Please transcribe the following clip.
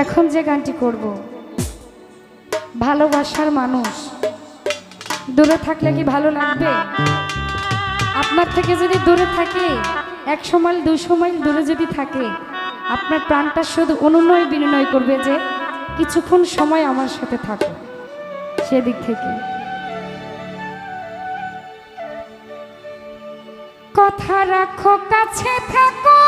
এখন যে গানটি করব, ভালোবাসার মানুষ। দূরে থাকলে কি ভালো লাগবে? আপনার থেকে যদি দূরে থাকে একশো মাইল দুশো মাইল দূরে যদি থাকে, আপনার প্রাণটা শুধু অনুনয় বিনিময় করবে যে কিছুক্ষণ সময় আমার সাথে থাকো। সেদিক থেকে। কথা রাখো, কাছে থাকো।